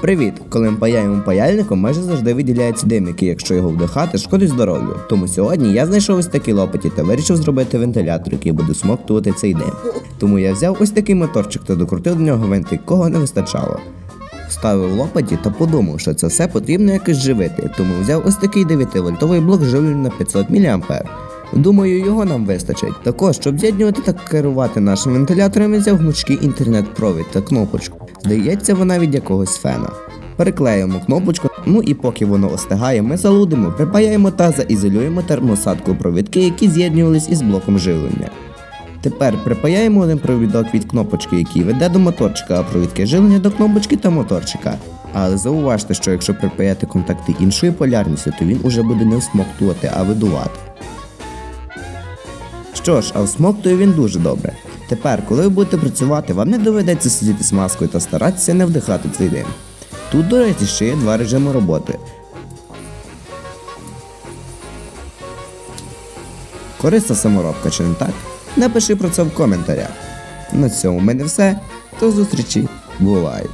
Привіт! Коли ми паяємо паяльником, майже завжди виділяється дим, який, якщо його вдихати, шкодить здоров'ю. Тому сьогодні я знайшов ось такі лопаті та вирішив зробити вентилятор, який буде смоктувати цей дим. Тому я взяв ось такий моторчик та докрутив до нього винт, якого не вистачало. Вставив лопаті та подумав, що це все потрібно якось живити, тому взяв ось такий 9-вольтовий блок живлення на 500 мА. Думаю, його нам вистачить. Також, щоб з'єднувати та керувати нашим вентилятором, я взяв гнучкий інтернет-провід та кнопочку. Здається, вона від якогось фена. Переклеїмо кнопочку, ну і поки воно остигає, ми залудимо, припаяємо та заізолюємо термосадку провідки, які з'єднувались із блоком живлення. Тепер припаяємо один провідок від кнопочки, який веде до моторчика, а провідки живлення до кнопочки та моторчика. Але зауважте, що якщо припаяти контакти іншої полярністю, то він уже буде не всмоктувати, а видувати. Що ж, а всмоктує він дуже добре. Тепер, коли ви будете працювати, вам не доведеться сидіти з маскою та старатися не вдихати цей дим. Тут, до речі, ще є два режими роботи. Корисна саморобка, чи не так? Напиши про це в коментарях. На цьому в мене все. До зустрічі. Бувай!